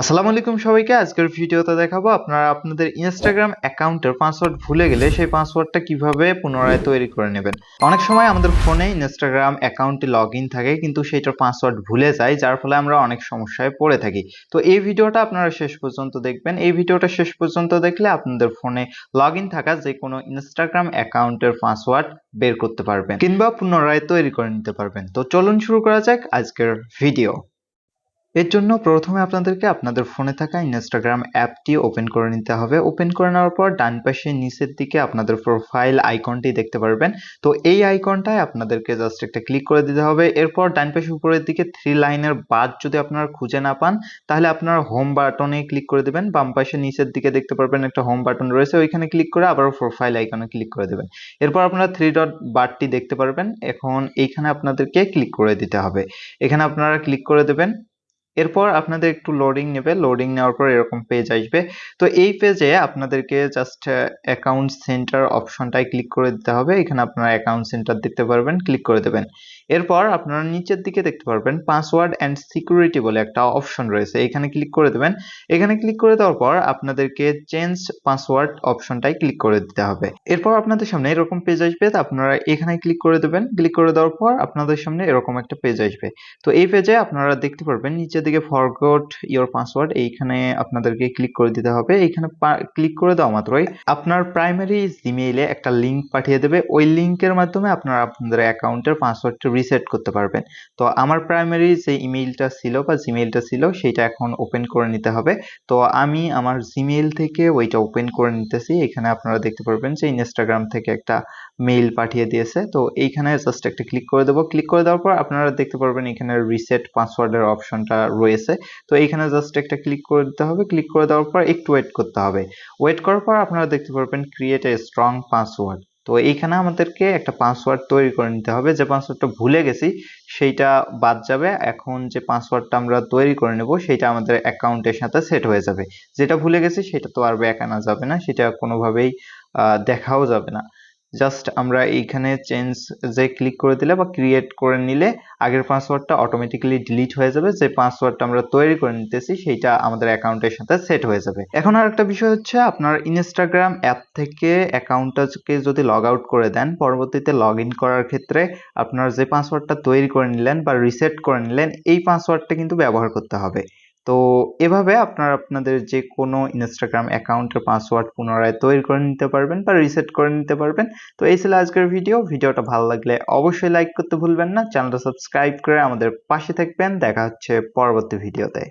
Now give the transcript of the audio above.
আসসালামু আলাইকুম সবাইকে, আজকের ভিডিওতে দেখাবো আপনারা আপনাদের ইনস্টাগ্রাম অ্যাকাউন্টের পাসওয়ার্ড ভুলে গেলে সেই পাসওয়ার্ডটা কীভাবে পুনরায় তৈরি করে নেবেন। অনেক সময় আমাদের ফোনে ইনস্টাগ্রাম অ্যাকাউন্টে লগ থাকে, কিন্তু সেইটার পাসওয়ার্ড ভুলে যায়, যার ফলে আমরা অনেক সমস্যায় পড়ে থাকি। তো এই ভিডিওটা আপনারা শেষ পর্যন্ত দেখবেন। এই ভিডিওটা শেষ পর্যন্ত দেখলে আপনাদের ফোনে লগ থাকা যে কোনো ইনস্টাগ্রাম অ্যাকাউন্টের পাসওয়ার্ড বের করতে পারবেন, কিংবা পুনরায় তৈরি করে নিতে পারবেন। তো চলুন শুরু করা যাক আজকের ভিডিও এর জন্য প্রথমে আপনাদেরকে আপনাদের ফোনে থাকা ইনস্টাগ্রাম অ্যাপটি ওপেন করে নিতে হবে। ওপেন করে নেওয়ার পর ডান পাশে নিচের দিকে আপনাদের প্রোফাইল আইকনটি দেখতে পারবেন। তো এই আইকনটায় আপনাদেরকে জাস্ট একটা ক্লিক করে দিতে হবে। এরপর ডান পাশে উপরের দিকে থ্রি লাইনের বাদ যদি আপনারা খুঁজে না পান, তাহলে আপনারা হোম বাটনে ক্লিক করে দেবেন। বাম পাশে নিচের দিকে দেখতে পারবেন একটা হোম বাটন রয়েছে। ওইখানে ক্লিক করে আবার প্রোফাইল আইকনে ক্লিক করে দেবেন। এরপর আপনারা থ্রি ডট বারটি দেখতে পারবেন। এখন এইখানে আপনাদেরকে ক্লিক করে দিতে হবে। এখানে আপনারা ক্লিক করে দেবেন। এরপর আপনাদের একটু লোডিং নেবে লোডিং নেওয়ার পর এরকম পেজ আসবে। তো এই পেজে আপনাদেরকে জাস্ট অ্যাকাউন্ট সেন্টার অপশনটায় ক্লিক করে দিতে হবে। এখানে আপনারা অ্যাকাউন্ট সেন্টার দেখতে পারবেন ক্লিক করে দেবেন। এরপর আপনারা নিচের দিকে দেখতে পারবেন পাসওয়ার্ড অ্যান্ড সিকিউরিটি বলে একটা অপশন রয়েছে। এখানে ক্লিক করে দেবেন। এখানে ক্লিক করে দেওয়ার পর আপনাদেরকে চেঞ্জ পাসওয়ার্ড অপশনটায় ক্লিক করে দিতে হবে। এরপর আপনাদের সামনে এরকম পেজ আসবে। আপনারা এখানে ক্লিক করে দেবেন। ক্লিক করে দেওয়ার পর আপনাদের সামনে এরকম একটা পেজ আসবে। তো এই পেজে আপনারা দেখতে পারবেন, নিচের দিকে ফরগট ইওর পাসওয়ার্ড এইখানে আপনাদেরকে ক্লিক করে দিতে হবে। এইখানে ক্লিক করে দেওয়া মাত্রই। আপনার প্রাইমারি জিমেইলে একটা লিংক পাঠিয়ে দেবে। ওই লিঙ্কের মাধ্যমে আপনারা আপনাদের অ্যাকাউন্টের পাসওয়ার্ডটা রিসেট করতে পারবেন। তো আমার প্রাইমারি যে ইমেইলটা ছিল বা জিমেইলটা ছিল, সেইটা এখন ওপেন করে নিতে হবে। তো আমি আমার জিমেইল থেকে ওইটা ওপেন করে নিতেছি। এখানে আপনারা দেখতে পারবেন যে ইনস্টাগ্রাম থেকে একটা মেইল পাঠিয়ে দিয়েছে। তো এইখানে জাস্ট একটা ক্লিক করে দেবো। ক্লিক করে দেওয়ার পর আপনারা দেখতে পারবেন এখানে রিসেট পাসওয়ার্ডের অপশনটা রয়েছে। তো এইখানে জাস্ট একটা ক্লিক করে দিতে হবে। ক্লিক করে দেওয়ার পর একটু ওয়েট করতে হবে। ওয়েট করার পর আপনারা দেখতে পারবেন ক্রিয়েট এ স্ট্রং পাসওয়ার্ড তো এইখানে আমাদেরকে একটা পাসওয়ার্ড তৈরি করে নিতে হবে। যে পাসওয়ার্ডটা ভুলে গেছি, সেইটা বাদ যাবে। এখন যে পাসওয়ার্ডটা আমরা তৈরি করে নেব সেটা আমাদের অ্যাকাউন্টের সাথে সেট হয়ে যাবে। যেটা ভুলে গেছি, সেটা তো আর ব্যাক আনা যাবে না। সেটা কোনোভাবেই দেখাও যাবে না। জাস্ট আমরা এইখানে চেঞ্জ যে ক্লিক করে দিলে বা ক্রিয়েট করে নিলে আগের পাসওয়ার্ডটা অটোমেটিক্যালি ডিলিট হয়ে যাবে। যে পাসওয়ার্ডটা আমরা তৈরি করে নিতেছি সেইটা আমাদের অ্যাকাউন্টের সাথে সেট হয়ে যাবে। এখন আর একটা বিষয় হচ্ছে আপনার ইনস্টাগ্রাম অ্যাপ থেকে অ্যাকাউন্টটাকে যদি লগ আউট করে দেন, পরবর্তীতে লগ ইন করার ক্ষেত্রে আপনার যে পাসওয়ার্ডটা তৈরি করে নিলেন বা রিসেট করে নিলেন, এই পাসওয়ার্ডটা কিন্তু ব্যবহার করতে হবে। তো এভাবে আপনারা আপনাদের যে কোনো ইনস্টাগ্রাম অ্যাকাউন্টের পাসওয়ার্ড পুনরায় তৈরি করে নিতে পারবেন বা রিসেট করে নিতে পারবেন। তো এই ছিল আজকের ভিডিও ভিডিওটা ভালো লাগলে অবশ্যই লাইক করতে ভুলবেন না। চ্যানেলটা সাবস্ক্রাইব করে আমাদের পাশে থাকবেন। দেখা হচ্ছে পরবর্তী ভিডিওতে